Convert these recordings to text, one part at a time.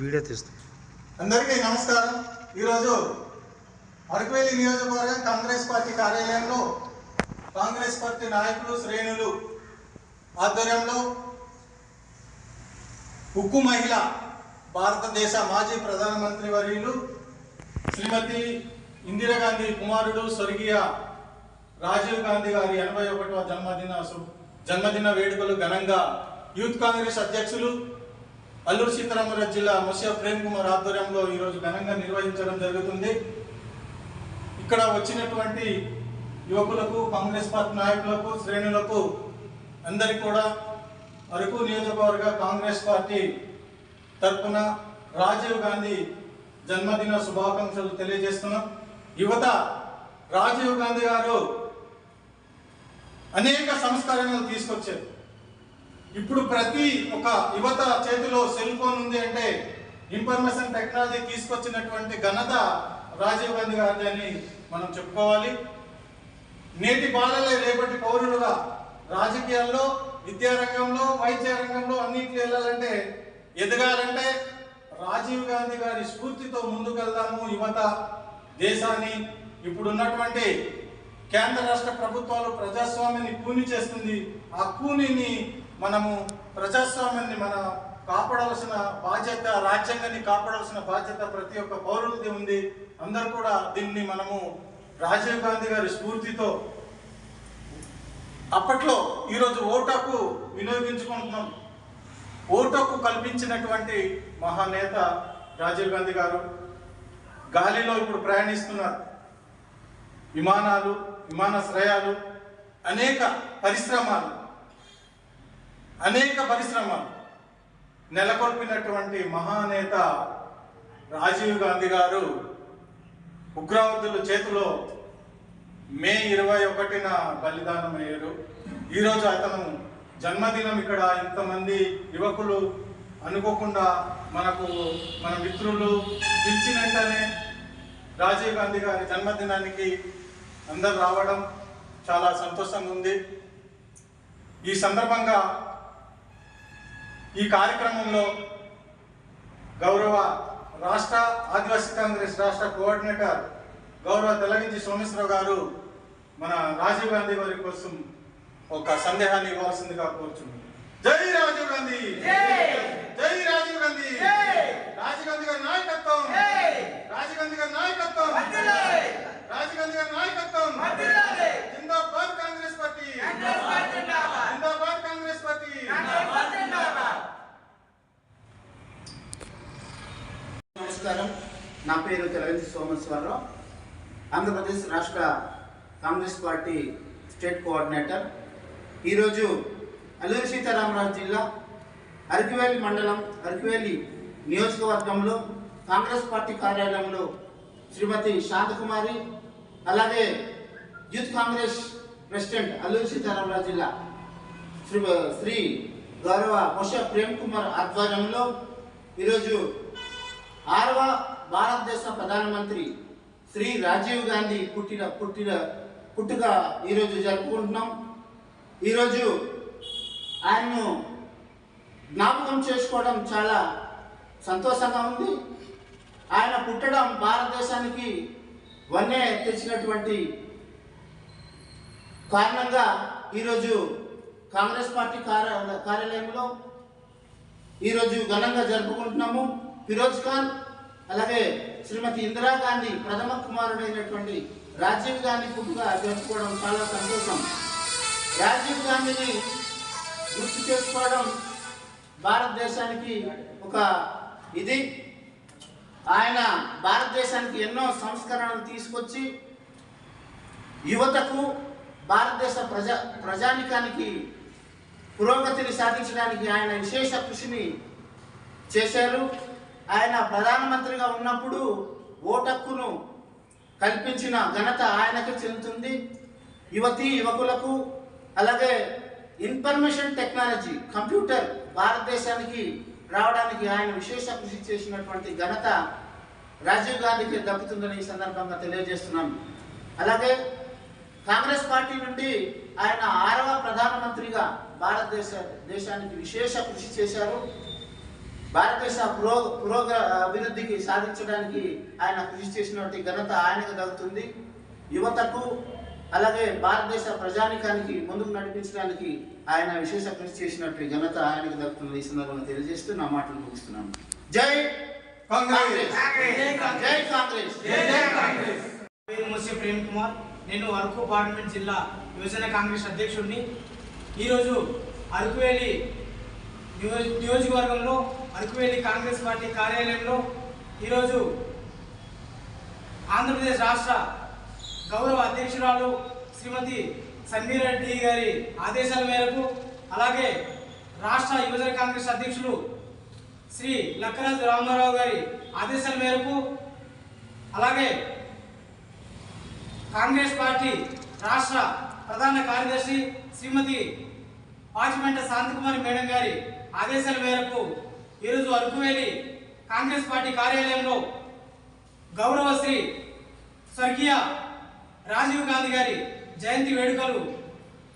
Video తీస్తాం. అందరికీ నమస్కారం. ఈరోజు అరకువేలి నియోజకవర్గం కాంగ్రెస్ పార్టీ కార్యాలయంలో కాంగ్రెస్ పార్టీ నాయకులు శ్రేణులు ఆధ్వర్యంలో ఉక్కు మహిళ భారతదేశ మాజీ ప్రధానమంత్రి వర్యులు శ్రీమతి ఇందిరాగాంధీ కుమారుడు స్వర్గీయ రాజీవ్ గాంధీ గారి ఎనభై ఒకటవ జన్మదిన జన్మదిన వేడుకలు ఘనంగా యూత్ కాంగ్రెస్ అధ్యక్షులు అల్లూరు సీతారామరాజు జిల్లా ముసియా ప్రేమ్ కుమార్ ఆధ్వర్యంలో ఈరోజు ఘనంగా నిర్వహించడం జరుగుతుంది. ఇక్కడ వచ్చినటువంటి యువకులకు కాంగ్రెస్ పార్టీ నాయకులకు శ్రేణులకు అందరికీ కూడా అరకు నియోజకవర్గ కాంగ్రెస్ పార్టీ తరఫున రాజీవ్ గాంధీ జన్మదిన శుభాకాంక్షలు తెలియజేస్తున్నాం. యువత రాజీవ్ గాంధీ గారు అనేక సంస్కరణలు తీసుకొచ్చారు. ఇప్పుడు ప్రతి ఒక యువత చేతిలో సెల్ ఫోన్ ఉంది అంటే ఇన్ఫర్మేషన్ టెక్నాలజీ తీసుకొచ్చినటువంటి ఘనత రాజీవ్ గాంధీ గారిది అని మనం చెప్పుకోవాలి. నేటి బాలలే రేపటి పౌరులుగా రాజకీయాల్లో విద్యారంగంలో వైద్య రంగంలో అన్నింటికి వెళ్ళాలంటే ఎదగాలంటే రాజీవ్ గాంధీ గారి స్ఫూర్తితో ముందుకెళ్దాము యువత దేశాన్ని. ఇప్పుడున్నటువంటి కేంద్ర రాష్ట్ర ప్రభుత్వాలు ప్రజాస్వామ్యాన్ని కూని చేస్తుంది. ఆ కూనిని మనము ప్రజాస్వామ్యాన్ని మన కాపాడాల్సిన బాధ్యత రాజ్యాంగాన్ని కాపాడాల్సిన బాధ్యత ప్రతి ఒక్క పౌరులది ఉంది. అందరు కూడా దీన్ని మనము రాజీవ్ గాంధీ గారి స్ఫూర్తితో అప్పట్లో ఈరోజు ఓటాకు వినియోగించుకుంటున్నాం. ఓటాకు కల్పించినటువంటి మహానేత రాజీవ్ గాంధీ గారు గాలిలో ఇప్పుడు ప్రయాణిస్తున్నారు. విమానాలు విమానాశ్రయాలు అనేక పరిశ్రమలు అనేక పరిశ్రమలు. నెలకొల్పినటువంటి మహానేత రాజీవ్ గాంధీ గారు ఉగ్రవాదుల చేతిలో మే ఇరవై ఒకటిన బలిదానం అయ్యారు. ఈరోజు అతను జన్మదినం ఇక్కడ ఇంతమంది యువకులు అనుకోకుండా మనకు మన మిత్రులు పిలిచిన వెంటనే రాజీవ్ గాంధీ గారి జన్మదినానికి అందరు రావడం చాలా సంతోషంగా ఉంది. ఈ సందర్భంగా ఈ కార్యక్రమంలో గౌరవ రాష్ట్ర ఆదివాసీ కాంగ్రెస్ రాష్ట్ర కోఆర్డినేటర్ గౌరవ తెలగించి సోమేశ్వరరావు గారు మన రాజీవ్ గాంధీ వారి కోసం ఒక సందేహాన్ని ఇవ్వాల్సిందిగా కోరుచున్నాను. జై రాజీవ్ గాంధీ! జై! రాజీవ్ గాంధీ! రాజీవ్ గారి నాయకత్వం. రాజీవ్ గారి నాయకత్వం. రాజీవ్ గారి నాయకత్వం. జిందాబాద్ కాంగ్రెస్ పార్టీ. జిందాబాద్ కాంగ్రెస్ పార్టీ. నమస్కారం. నా పేరు తెలగంటి సోమేశ్వరరావు. ఆంధ్రప్రదేశ్ రాష్ట్ర కాంగ్రెస్ పార్టీ స్టేట్ కోఆర్డినేటర్. ఈరోజు అల్లూరి సీతారామరాజు జిల్లా అరకివేలి మండలం అరకివేలి నియోజకవర్గంలో కాంగ్రెస్ పార్టీ కార్యాలయంలో శ్రీమతి శాంతకుమారి అలాగే youth Congress president Alluri Sitaramaraju జిల్లా శ్రీ శ్రీ గౌరవ ముష ప్రేమ్ కుమార్ ఆధ్వర్యంలో ఈరోజు ఆరవ భారతదేశ ప్రధానమంత్రి శ్రీ రాజీవ్ గాంధీ పుట్టిన పుట్టిన పుట్టుక ఈరోజు జరుపుకుంటున్నాం. ఈరోజు ఆయన్ను జ్ఞాపకం చేసుకోవడం చాలా సంతోషంగా ఉంది. ఆయన పుట్టడం భారతదేశానికి వన్నే తెచ్చినటువంటి కారణంగా ఈరోజు కాంగ్రెస్ పార్టీ కార్య కార్యాలయంలో ఈరోజు ఘనంగా జరుపుకుంటున్నాము. ఫిరోజ్ ఖాన్ అలాగే శ్రీమతి ఇందిరాగాంధీ ప్రథమ కుమారుడైనటువంటి రాజీవ్ గాంధీ పుట్టుక జరుపుకోవడం చాలా సంతోషం. రాజీవ్ గాంధీని గుర్తు చేసుకోవడం భారతదేశానికి ఒక ఇది ఆయన భారతదేశానికి ఎన్నో సంస్కరణలు తీసుకొచ్చి యువతకు భారతదేశ ప్రజా ప్రజానికానికి పురోగతిని సాధించడానికి ఆయన విశేష కృషిని చేశారు. ఆయన ప్రధానమంత్రిగా ఉన్నప్పుడు ఓటక్కును కల్పించిన ఘనత ఆయనకు చెందుతుంది. యువతి యువకులకు అలాగే ఇన్ఫర్మేషన్ టెక్నాలజీ కంప్యూటర్ భారతదేశానికి రావడానికి ఆయన విశేష కృషి చేసినటువంటి ఘనత రాజీవ్ గాంధీకి దక్కుతుందని ఈ సందర్భంగా తెలియజేస్తున్నాను. అలాగే కాంగ్రెస్ పార్టీ నుండి ఆయన ఆరవ ప్రధానమంత్రిగా భారతదేశ దేశానికి విశేష కృషి చేశారు. భారతదేశ పురో పురోగ అభివృద్ధికి సాధించడానికి ఆయన కృషి చేసినటువంటి ఘనత ఆయనకు దక్కుతుంది. యువతకు అలాగే భారతదేశ ప్రజానికానికి ముందుకు నడిపించడానికి ఆయన విశేష కృషి చేసినటువంటి ఘనత ఆయనకు దక్కుతుంది ఈ సందర్భంగా తెలియజేస్తూ నా మాటలు ముగిస్తున్నాను. జై కాంగ్రెస్. జై కాంగ్రెస్. జై జై కాంగ్రెస్. పేరు ముస్సి ప్రేమ్ కుమార్ నేను అరకు పార్లమెంట్ జిల్లా యువజన కాంగ్రెస్ అధ్యక్షుడిని. ఈరోజు అరకువేలి నియోజ నియోజకవర్గంలో అరకువేలి కాంగ్రెస్ పార్టీ కార్యాలయంలో ఈరోజు ఆంధ్రప్రదేశ్ రాష్ట్ర గౌరవ అధ్యక్షురాలు శ్రీమతి సమీర్ రెడ్డి గారి ఆదేశాల మేరకు అలాగే రాష్ట్ర యువజన కాంగ్రెస్ అధ్యక్షులు శ్రీ లక్కరాజు రామారావు గారి ఆదేశాల మేరకు అలాగే కాంగ్రెస్ పార్టీ రాష్ట్ర ప్రధాన కార్యదర్శి శ్రీమతి పాచిమంట శాంతికుమారి మేడం గారి ఆదేశాల మేరకు ఈరోజు అరకువేలి కాంగ్రెస్ పార్టీ కార్యాలయంలో గౌరవ శ్రీ స్వర్గీయ రాజీవ్ గాంధీ గారి జయంతి వేడుకలు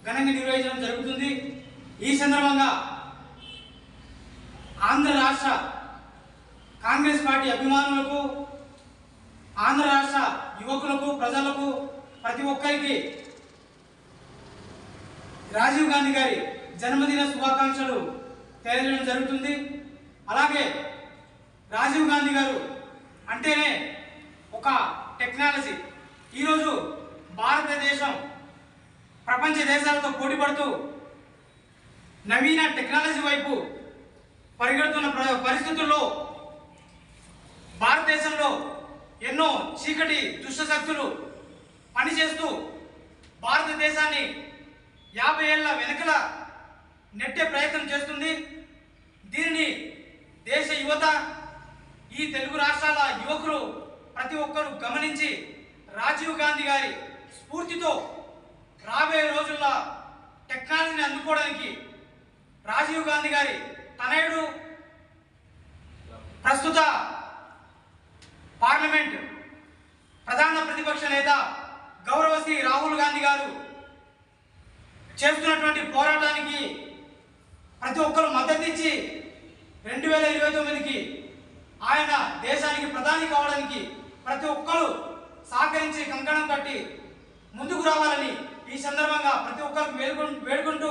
ఘనంగా నిర్వహించడం జరుగుతుంది. ఈ సందర్భంగా ఆంధ్ర రాష్ట్ర కాంగ్రెస్ పార్టీ అభిమానులకు ఆంధ్ర రాష్ట్ర యువకులకు ప్రజలకు ప్రతి ఒక్కరికి రాజీవ్ గాంధీ గారి జన్మదిన శుభాకాంక్షలు తెలియజేయడం జరుగుతుంది. అలాగే రాజీవ్ గాంధీ గారు అంటేనే ఒక టెక్నాలజీ ఈరోజు భారతదేశం ప్రపంచ దేశాలతో పోటీపడుతూ నవీన టెక్నాలజీ వైపు పరిగెడుతున్న ప్ర- పరిస్థితుల్లో భారతదేశంలో ఎన్నో చీకటి దుష్ట శక్తులు పనిచేస్తూ భారతదేశాన్ని యాభై ఏళ్ళ వెనకల నెట్టే ప్రయత్నం చేస్తుంది. దీనిని దేశ యువత ఈ తెలుగు రాష్ట్రాల యువకులు ప్రతి ఒక్కరూ గమనించి రాజీవ్ గాంధీ గారి స్ఫూర్తితో రాబోయే రోజుల్లో టెక్నాలజీని అందుకోవడానికి రాజీవ్ గాంధీ గారి తనయుడు ప్రస్తుత పార్లమెంట్ ప్రధాన ప్రతిపక్ష నేత గౌరవ శ్రీ రాహుల్ గాంధీ గారు చేస్తున్నటువంటి పోరాటానికి ప్రతి ఒక్కరు మద్దతు ఇచ్చి రెండు వేల ఇరవై తొమ్మిదికి ఆయన దేశానికి ప్రధాని కావడానికి ప్రతి ఒక్కరు సహకరించి కంకణం కట్టి ముందుకు రావాలని ఈ సందర్భంగా ప్రతి ఒక్కరికి వేడుకుంటూ